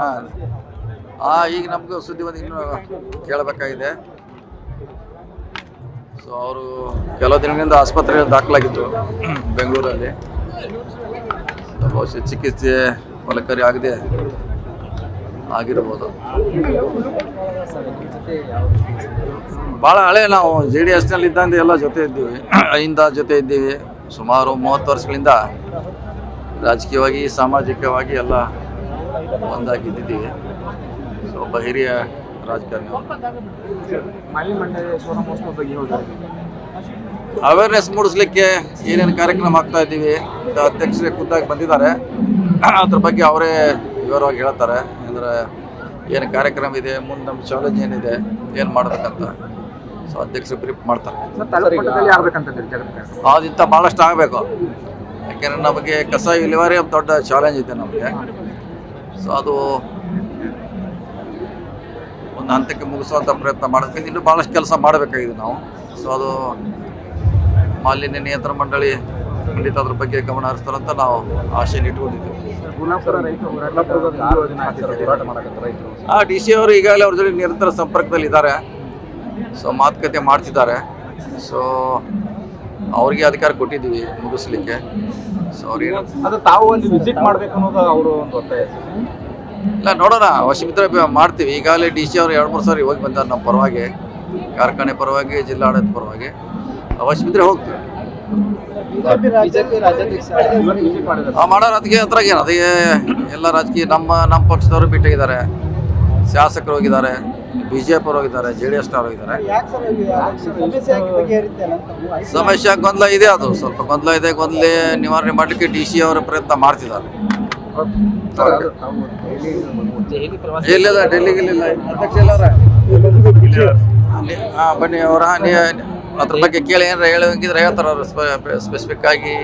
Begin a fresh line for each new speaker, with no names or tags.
ಹಾಂ. ಹಾಂ. ಈಗ ನಮಗೂ ಸುದ್ದಿ ಬಂದು ಇನ್ನೂ ಕೇಳಬೇಕಾಗಿದೆ. ಸೊ ಅವರು ಕೆಲವು ದಿನಗಳಿಂದ ಆಸ್ಪತ್ರೆಯಲ್ಲಿ ದಾಖಲಾಗಿದ್ದರು ಬೆಂಗಳೂರಲ್ಲಿ. ಬಹುಶಃ ಚಿಕಿತ್ಸೆ ಫಲಕಾರಿ ಆಗದೆ ಆಗಿರ್ಬೋದು. ಭಾಳ ಹಳೆ ನಾವು ಜೆ ಡಿ ಎಸ್ನಲ್ಲಿ ಇದ್ದಂದು ಎಲ್ಲ ಜೊತೆ ಇದ್ದೀವಿ. ಇಂದ ಜೊತೆ ಇದ್ದೀವಿ. ಸುಮಾರು ಮೂವತ್ತು ವರ್ಷಗಳಿಂದ ರಾಜಕೀಯವಾಗಿ ಸಾಮಾಜಿಕವಾಗಿ ಎಲ್ಲ ಒಂದಾಗಿದ್ದೀವಿ ಸೊ ಒಬ್ಬ ಹಿರಿಯ ರಾಜಕಾರಣಿ ಅವೇರ್ನೆಸ್ ಮೂಡಿಸ್ಲಿಕ್ಕೆ ಏನೇನು ಕಾರ್ಯಕ್ರಮ ಆಗ್ತಾ ಇದ್ದೀವಿ ಅಧ್ಯಕ್ಷರೇ ಖುದ್ದಾಗಿ ಬಂದಿದ್ದಾರೆ. ಅದ್ರ ಬಗ್ಗೆ ಅವರೇ ವಿವರವಾಗಿ ಹೇಳ್ತಾರೆ. ಅಂದರೆ ಏನು ಕಾರ್ಯಕ್ರಮ ಇದೆ ಮುಂದೆ ನಮ್ಮ ಚಾಲೆಂಜ್ ಏನಿದೆ ಏನು ಮಾಡಬೇಕಂತ. ಸೊ ಅಧ್ಯಕ್ಷರು ಬ್ರೀಫ್ ಮಾಡ್ತಾರೆ. ಅದಿಂತ ಭಾಳಷ್ಟು ಆಗಬೇಕು. ಯಾಕೆಂದರೆ ನಮಗೆ ಕಸ ವಿಲೇವಾರಿ ದೊಡ್ಡ ಚಾಲೆಂಜ್ ಇದೆ ನಮಗೆ. ಸೊ ಅದು ಒಂದು ಹಂತಕ್ಕೆ ಮುಗಿಸುವಂಥ ಪ್ರಯತ್ನ ಮಾಡಬೇಕು ಇನ್ನೂ ಭಾಳಷ್ಟು ಕೆಲಸ ಮಾಡಬೇಕಾಗಿದೆ ನಾವು. ಸೊ ಅದು ಮಾಲಿನ್ಯ ನಿಯಂತ್ರಣ ಮಂಡಳಿ ಖಂಡಿತ ಅದ್ರ ಬಗ್ಗೆ ಗಮನ ಹರಿಸ್ತಾರಂತ ನಾವು ಆಶೆಯನ್ನು ಇಟ್ಕೊಂಡಿದ್ದೀವಿ. ಹಾಂ ಡಿ ಸಿ ಅವರು ಈಗಾಗಲೇ ಅವ್ರ ಜೊತೆ ನಿರಂತರ ಸಂಪರ್ಕದಲ್ಲಿ ಇದ್ದಾರೆ ಸೊ ಮಾತುಕತೆ ಮಾಡ್ತಿದ್ದಾರೆ. ಸೊ ಅವ್ರಿಗೆ ಅಧಿಕಾರ ಕೊಟ್ಟಿದ್ದೀವಿ ಮುಗಿಸ್ಲಿಕ್ಕೆ. ಸೊ
ಅದು ತಾವು ಅಲ್ಲಿ ವಿಸಿಟ್ ಮಾಡ್ಬೇಕು ಅನ್ನೋದು ಅವರು ಒಂದು ಒತ್ತಾಯ
ಇಲ್ಲ ನೋಡೋಣ. ವಶಮಿತ್ರ ಮಾಡ್ತೀವಿ. ಈಗಾಗಲೇ ಡಿ ಸಿ ಅವರು ಎರಡು ಮೂರು ಸಾರಿ ಹೋಗಿ ಬಂದಾರೆ ನಮ್ಮ ಪರವಾಗಿ. ಕಾರ್ಖಾನೆ ಪರವಾಗಿ ಜಿಲ್ಲಾಡಳಿತ ಪರವಾಗಿ. ವಶಮಿತ್ರ ಹೋಗ್ತೀವಿ. ಮಾಡೋರು ಅದಕ್ಕೆ ಅದ್ರಾಗೇನು ಅದಕ್ಕೆ ಎಲ್ಲ ರಾಜಕೀಯ ನಮ್ಮ ನಮ್ಮ ಪಕ್ಷದವರು ಬಿಟ್ಟಿದ್ದಾರೆ ಶಾಸಕರು ಹೋಗಿದ್ದಾರೆ ಬಿ ಜೆ ಪಿ ಹೋಗಿದ್ದಾರೆ, ಜೆ ಡಿ ಎಸ್ನವ್ರು ಹೋಗಿದ್ದಾರೆ. ಸಮಸ್ಯೆ ಗೊಂದಲ ಇದೆ ಅದು. ಸ್ವಲ್ಪ ಗೊಂದಲ ಇದೆ, ಗೊಂದಲ ನಿವಾರಣೆ ಮಾಡಲಿಕ್ಕೆ ಡಿ ಸಿ ಅವರ ಪ್ರಯತ್ನ ಮಾಡ್ತಿದ್ದಾರೆ. ಡೆಲ್ಲಿಗೆ ಹಾಂ ಬನ್ನಿ, ಅವರ ಅದ್ರ ಬಗ್ಗೆ ಕೇಳಿ ಏನಾರ ಹೇಳಿದ್ರೆ ಹೇಳ್ತಾರೆ ಸ್ಪೆಸಿಫಿಕ್ ಆಗಿ